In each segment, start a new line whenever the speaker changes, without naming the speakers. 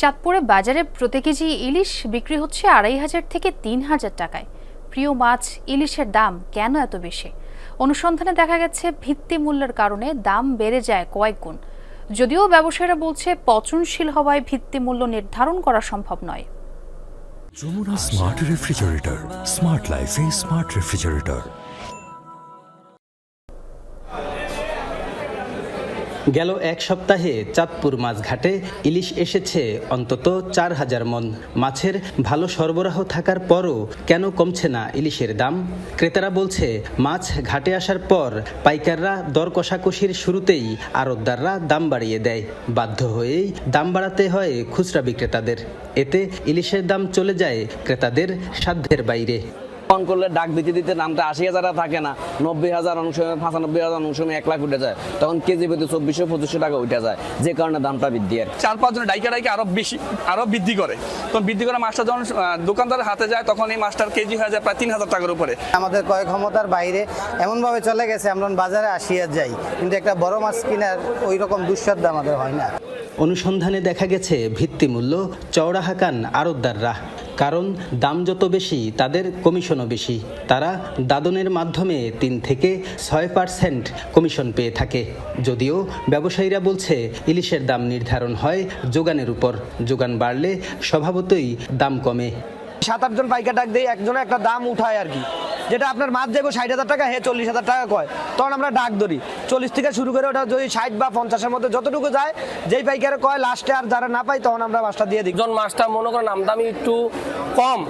চাঁদপুরে বাজারে প্রতি কেজি ইলিশ বিক্রি হচ্ছে আড়াই হাজার থেকে তিন হাজার টাকায়। প্রিয় মাছ, ইলিশের দাম কেন এত বেশি? অনুসন্ধানে দেখা গেছে, ভিত্তি মূল্যের কারণে দাম বেড়ে যায় কয়েক গুণ। যদিও ব্যবসায়ীরা বলছে, পচনশীল হওয়ায় ভিত্তি মূল্য নির্ধারণ করা সম্ভব নয়।
যমুনা স্মার্ট রেফ্রিজারেটর স্মার্ট লাইফে স্মার্ট রেফ্রিজারেটর
গেল এক সপ্তাহে চাঁদপুর মাছঘাটে ইলিশ এসেছে অন্তত চার হাজার মন। মাছের ভালো সরবরাহ থাকার পরও কেন কমছে না ইলিশের দাম? ক্রেতারা বলছে, মাছ ঘাটে আসার পর পাইকাররা দর কষাকষির শুরুতেই আড়তদাররা দাম বাড়িয়ে দেয়। বাধ্য হয়েই দাম বাড়াতে হয় খুচরা বিক্রেতাদের। এতে ইলিশের দাম চলে যায় ক্রেতাদের সাধ্যের বাইরে।
ফোন করলে ডাক দিতে দিতে নামটা আশি হাজার আর থাকে না। নব্বই হাজার অনেক সময় পঁচানব্বই হাজার অনেক সময় এক লাখ উঠে যায়। তখন কেজি প্রতি চব্বিশশো পঁচিশশো টাকা উঠে যায়। যে কারণে দামটা বৃদ্ধি আর।
চার পাঁচজন ডাইকা ডাইকে আরও বেশি আরও বৃদ্ধি করে। তখন বৃদ্ধি করে মাছটা যখন আহ, দোকানদারের হাতে যায় তখন এই মাছটার কেজি হয়ে যায় প্রায় তিন হাজার টাকার উপরে।
আমাদের ক্রয় ক্ষমতার বাইরে এমনভাবে চলে গেছে আমরা বাজারে আসিয়া যাই। কিন্তু একটা বড় মাছ কেনার ওই রকম দুঃসাধ্য আমাদের হয় না।
অনুসন্ধানে দেখা গেছে ভিত্তিমূল্য চওড়া হাকান আড়তদাররা। কারণ দাম যত বেশি, তাদের কমিশনও বেশি। তারা দাদনের মাধ্যমে তিন থেকে ছয় পার্সেন্ট কমিশন পেয়ে থাকে। যদিও ব্যবসায়ীরা বলছে, ইলিশের দাম নির্ধারণ হয় যোগানের উপর। যোগান বাড়লে স্বভাবতই দাম কমে।
সাত, আটজন পাইকার ডাক দিয়ে একজনে একটা দাম উঠায় আর কি। যেটা আপনার মাছ যাব ষাট হাজার টাকা হে চল্লিশ হাজার টাকা কয়। তখন আমরা ডাক ধরি। চল্লিশ থেকে শুরু করে ওটা যদি ষাট বা পঞ্চাশের মধ্যে যতটুকু যায় যেই পাইকারে কয় লাস্টে আর যারা না পাই তখন আমরা মাছটা দিয়ে দিই।
যখন মাছটা মনে করেন আমদামি একটু কম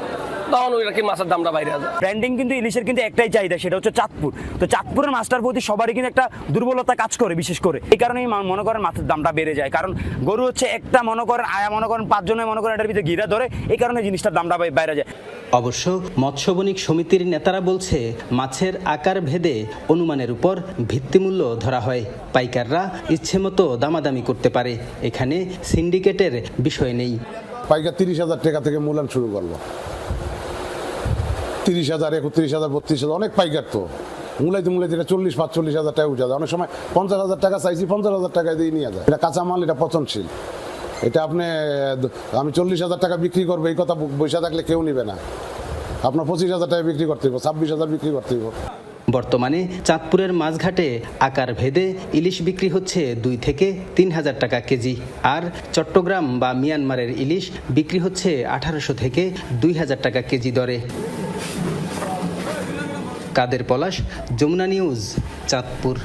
তখন ওই কি মাছের দামটা বাইরে যায়
ব্র্যান্ডিং কিন্তু ইলিশের কিন্তু একটাই চাহিদা সেটা হচ্ছে চাঁদপুর। তো চাঁদপুরের মাছটার প্রতি সবারই কিন্তু একটা দুর্বলতা কাজ করে বিশেষ করে। এই কারণেই মা- মনে করেন মাছের দামটা বেড়ে যায়। কারণ গরু হচ্ছে একটা মনে করেন আয়া মনে করেন পাঁচজনে মনে করেন এটার ভিতরে ঘিরা ধরে এই কারণে জিনিসটার দামটা বাইরে যায়।
অবশ্য মৎস্য বণিক সমিতির নেতারা বলছে, মাছের আকার ভেদে অনুমানের উপর ভিত্তিমূল্য ধরা হয়। পাইকাররা ইচ্ছেমতো দামাদামি করতে পারে। এখানে সিন্ডিকেটের বিষয় নেই।
পাইকার তিরিশ হাজার টাকা থেকে মূল্যায়ন শুরু করল। তিরিশ হাজার, একত্রিশ হাজার, বত্রিশ হাজার, অনেক পাইকার তো। মূলাইতে মূলাইতে এটা চল্লিশ, পাঁচচল্লিশ হাজার টাকা উঠে যায়। অনেক সময় পঞ্চাশ হাজার টাকা চাইছি, পঞ্চাশ হাজার টাকা দিয়ে নিয়ে যায়। এটা কাঁচামাল, এটা পচনশীল। এটা আপনি, আমি চল্লিশ হাজার টাকা বিক্রি করব, এই কথা বসে থাকলে কেউ নিবে না। আপনার পঁচিশ হাজার টাকা বিক্রি করতে হইব, ছাব্বিশ হাজার বিক্রি করতে হইব।
বর্তমানে চাঁদপুরের মাছঘাটে আকার ভেদে ইলিশ বিক্রি হচ্ছে দুই থেকে তিন হাজার টাকা কেজি, আর চট্টগ্রাম বা মিয়ানমারের ইলিশ বিক্রি হচ্ছে আঠারোশো থেকে দুই হাজার টাকা কেজি দরে। কাদের পলাশ, যমুনা নিউজ, চাঁদপুর।